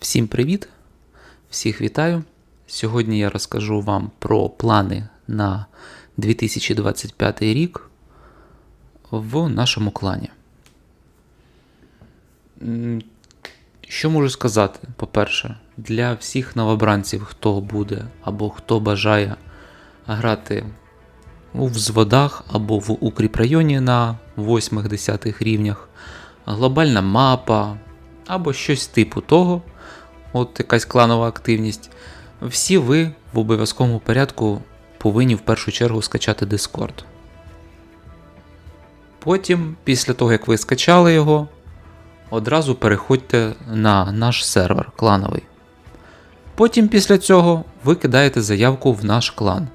Всім привіт! Всіх вітаю! Сьогодні я розкажу вам про плани на 2025 рік в нашому клані. Що можу сказати? По-перше, для всіх новобранців, хто буде або хто бажає грати у взводах або в укріпрайоні на 8-10 рівнях, глобальна мапа або щось типу того, от якась кланова активність. Всі ви в обов'язковому порядку повинні в першу чергу скачати Discord. Потім, після того, як ви скачали його, одразу переходьте на наш сервер клановий. Потім після цього ви кидаєте заявку в наш клан.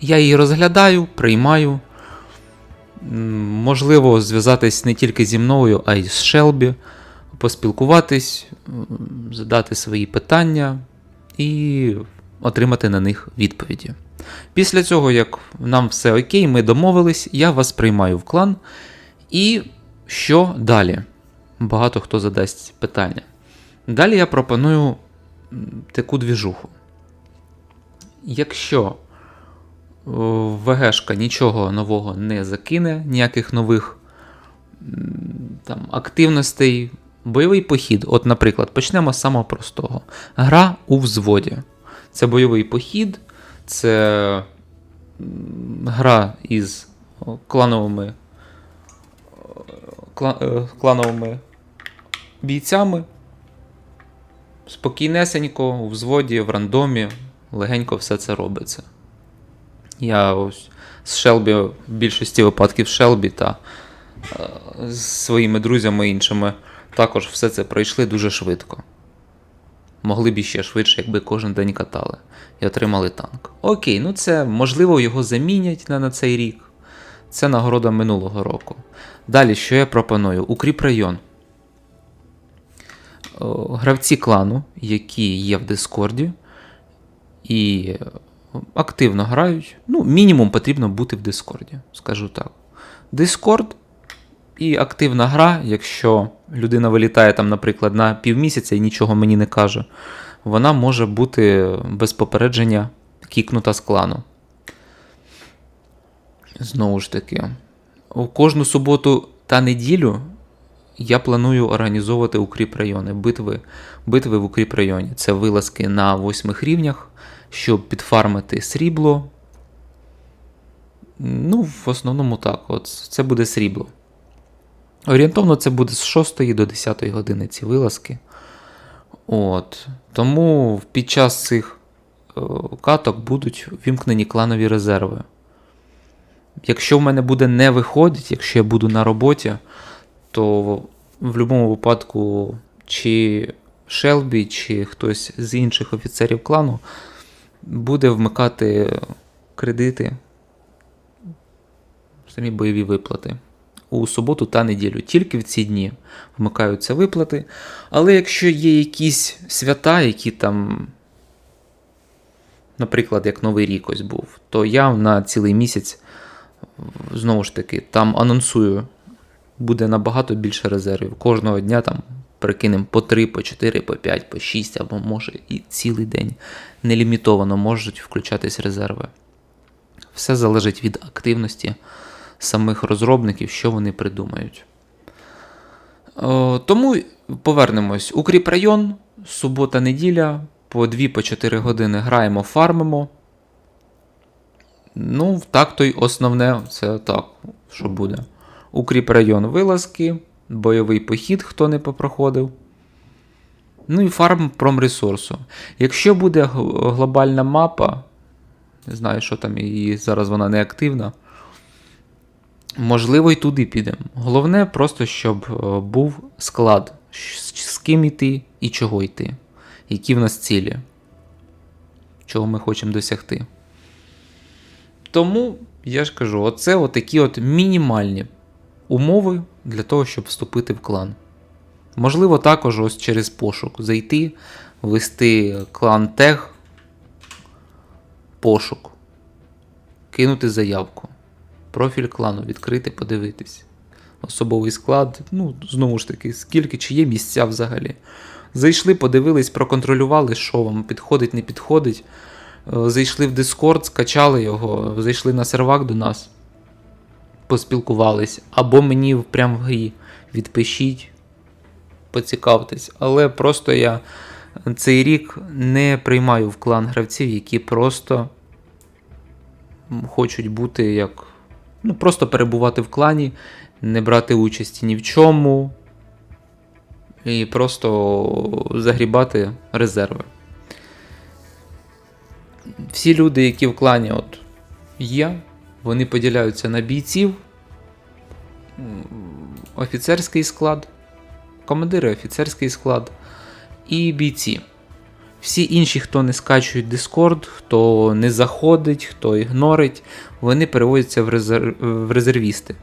Я її розглядаю, приймаю. Можливо, зв'язатись не тільки зі мною, а й з Шелбі, поспілкуватись, задати свої питання і отримати на них відповіді. Після цього, як нам все окей, ми домовились, я вас приймаю в клан. І що далі? Багато хто задасть питання. Далі я пропоную таку двіжуху. Якщо ВГшка нічого нового не закине, ніяких нових там, активностей, бойовий похід. От, наприклад, почнемо з самого простого. Гра у взводі. Це бойовий похід, це гра із клановими, е, клановими бійцями. Спокійнесенько, у взводі, в рандомі, легенько все це робиться. Я ось з Шелбі, в більшості випадків Шелбі та е, з своїми друзями іншими також все це пройшли дуже швидко. Могли б іще швидше, якби кожен день катали і отримали танк. Окей, ну це можливо його замінять на, на цей рік. Це нагорода минулого року. Далі, що я пропоную? Укріп район. Гравці клану, які є в Дискорді, і активно грають. Ну, мінімум потрібно бути в Дискорді, скажу так. Дискорд і активна гра, якщо людина вилітає там, наприклад, на півмісяця і нічого мені не каже, вона може бути без попередження кікнута з клану. Знову ж таки, кожну суботу та неділю я планую організовувати укріп райони, битви, битви в укріп районі. Це вилазки на восьмих рівнях, щоб підфармити срібло. Ну, в основному так. От це буде срібло. Орієнтовно це буде з 6 до 10 години ці вилазки. От. Тому під час цих е, каток будуть вімкнені кланові резерви. Якщо в мене буде не виходить, якщо я буду на роботі, то в будь-якому випадку чи Шелбі, чи хтось з інших офіцерів клану буде вмикати кредити, самі бойові виплати у суботу та неділю. Тільки в ці дні вмикаються виплати. Але якщо є якісь свята, які там, наприклад, як Новий рік ось був, то я на цілий місяць знову ж таки там анонсую, буде набагато більше резервів. Кожного дня там прикинемо по 3, по 4, по 5, по 6, або може і цілий день нелімітовано можуть включатись резерви. Все залежить від активності самих розробників, що вони придумають. О, тому повернемось. Укріп район, субота-неділя, по 2-4 години граємо, фармимо. Ну, так то й основне, це так, що буде. Укріп район вилазки, бойовий похід, хто не попроходив. Ну і фарм промресурсу. Якщо буде глобальна мапа, не знаю, що там, і зараз вона не активна. Можливо, і туди підемо. Головне, просто щоб е, був склад, з ким йти і чого йти, які в нас цілі, чого ми хочемо досягти. Тому я ж кажу, оце отакі от мінімальні умови для того, щоб вступити в клан. Можливо, також ось через пошук зайти, ввести клан тег, пошук, кинути заявку, профіль клану відкрити, подивитись. Особовий склад, ну, знову ж таки, скільки чи є місця взагалі. Зайшли, подивились, проконтролювали, що вам підходить, не підходить. Е, Зайшли в Discord, скачали його, зайшли на сервак до нас, поспілкувались. Або мені прям в грі відпишіть, поцікавтесь. Але просто я цей рік не приймаю в клан гравців, які просто хочуть бути як. Ну, просто перебувати в клані, не брати участі ні в чому. І просто загрібати резерви. Всі люди, які в клані от є, вони поділяються на бійців, офіцерський склад, командири офіцерський склад і бійці. Всі інші, хто не скачують Discord, хто не заходить, хто ігнорить, вони переводяться в, резер... в резервісти.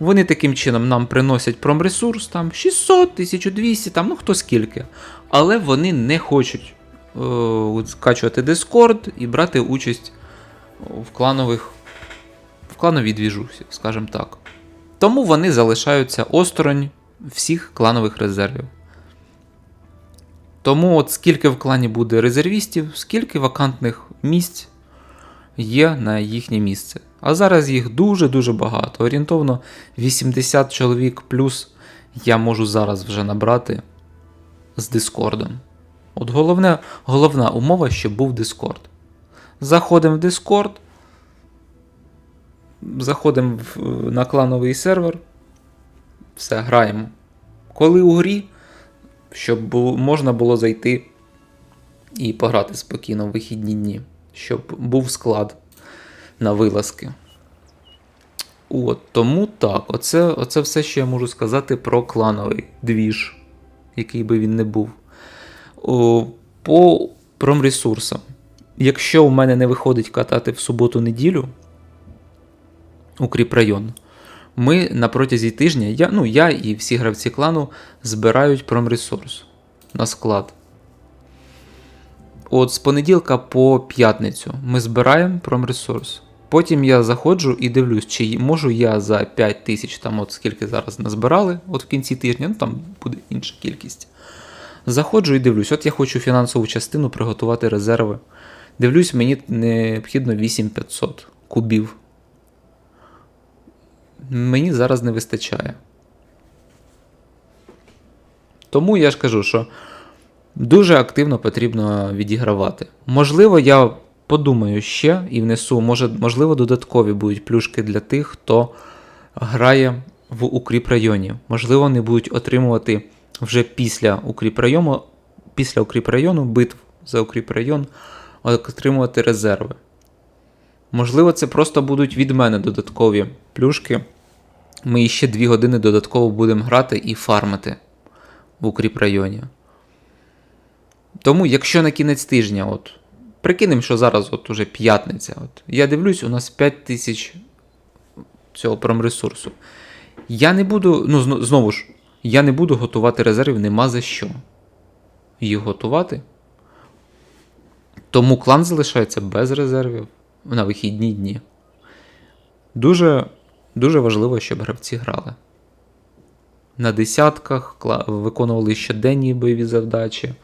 Вони таким чином нам приносять промресурс, там 600, 1200, там, ну хто скільки. Але вони не хочуть е, скачувати Discord і брати участь в кланових в клановій двіжусі, скажімо так. Тому вони залишаються осторонь всіх кланових резервів. Тому от скільки в клані буде резервістів, скільки вакантних місць є на їхнє місце. А зараз їх дуже-дуже багато. Орієнтовно 80 чоловік плюс я можу зараз вже набрати з Дискордом. От головне, головна умова, щоб був Discord. Заходимо в Discord, заходимо на клановий сервер, все, граємо. Коли у грі, щоб можна було зайти і пограти спокійно в вихідні дні, щоб був склад на вилазки. От, тому так, оце, оце все, що я можу сказати про клановий двіж, який би він не був. О, по промресурсам. Якщо у мене не виходить катати в суботу-неділю, укріпрайон, ми на протязі тижня, я, ну, я і всі гравці клану збирають промресурс на склад. От з понеділка по п'ятницю ми збираємо промресурс. Потім я заходжу і дивлюсь, чи можу я за 5 тисяч, там от скільки зараз назбирали, от в кінці тижня, ну там буде інша кількість. Заходжу і дивлюсь, от я хочу фінансову частину приготувати резерви. Дивлюсь, мені необхідно 8500 кубів. Мені зараз не вистачає. Тому я ж кажу, що дуже активно потрібно відігравати. Можливо, я подумаю ще і внесу, може, можливо, додаткові будуть плюшки для тих, хто грає в укріпрайоні. Можливо, вони будуть отримувати вже після укріпрайону, після укріпрайону, битв за укріпрайон, отримувати резерви. Можливо, це просто будуть від мене додаткові плюшки. Ми ще 2 години додатково будемо грати і фармити в укріпрайоні. Тому, якщо на кінець тижня, от, прикинемо, що зараз от уже п'ятниця. От, я дивлюсь, у нас 5 тисяч цього промресурсу. Я не буду, ну знову ж, я не буду готувати резервів, нема за що їх готувати. Тому клан залишається без резервів на вихідні дні. Дуже, дуже важливо, щоб гравці грали. На десятках виконували щоденні бойові завдачі.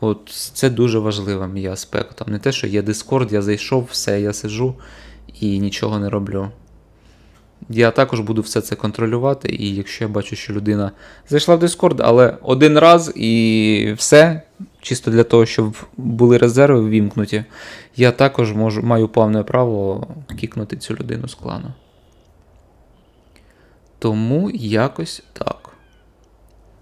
От це дуже важливим є аспектом. Не те, що є Discord, я зайшов, все, я сижу і нічого не роблю. Я також буду все це контролювати, і якщо я бачу, що людина зайшла в Discord, але один раз і все, чисто для того, щоб були резерви ввімкнуті, я також можу, маю повне право кікнути цю людину з клану. Тому якось так.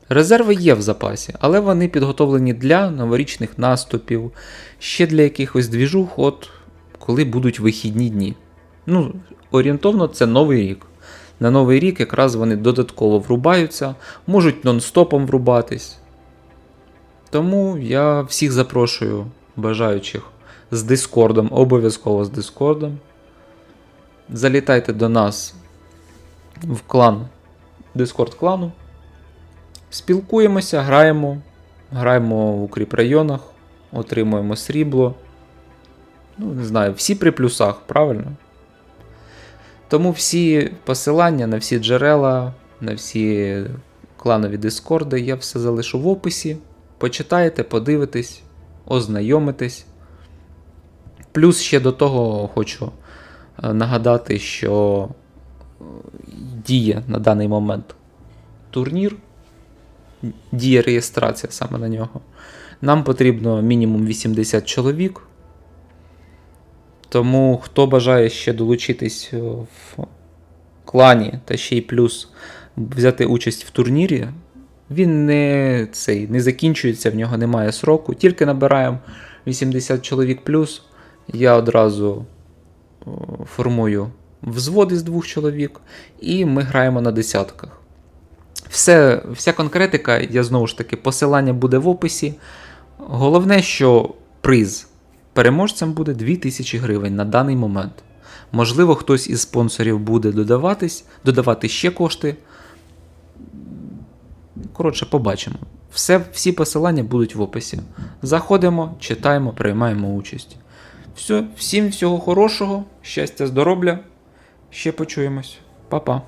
Резерви є в запасі, але вони підготовлені для новорічних наступів, ще для якихось двіжух, от коли будуть вихідні дні. Ну, орієнтовно, це новий рік. На новий рік якраз вони додатково врубаються, можуть нон-стопом врубатись. Тому я всіх запрошую, бажаючих з Дискордом, обов'язково з Дискордом. Залітайте до нас в клан Discord клану. Спілкуємося, граємо, граємо в укріпрайонах, отримуємо срібло. Ну, не знаю, всі при плюсах, правильно? Тому всі посилання на всі джерела, на всі кланові дискорди я все залишу в описі. Почитаєте, подивитесь, ознайомитесь. Плюс ще до того хочу е, нагадати, що е, діє на даний момент турнір, діє реєстрація саме на нього. Нам потрібно мінімум 80 чоловік. Тому хто бажає ще долучитись е, в клані та ще й плюс взяти участь в турнірі, він не, цей, не закінчується, в нього немає сроку. Тільки набираємо 80 чоловік плюс. Я одразу о, формую взвод із двох чоловік, і ми граємо на десятках. Все, вся конкретика, я знову ж таки, посилання буде в описі. Головне, що приз переможцем буде 2000 гривень на даний момент. Можливо, хтось із спонсорів буде додаватись, додавати ще кошти. Коротше, побачимо. Все, всі посилання будуть в описі. Заходимо, читаємо, приймаємо участь. Все, всім всього хорошого, щастя, здоров'я. Ще почуємось. Па-па.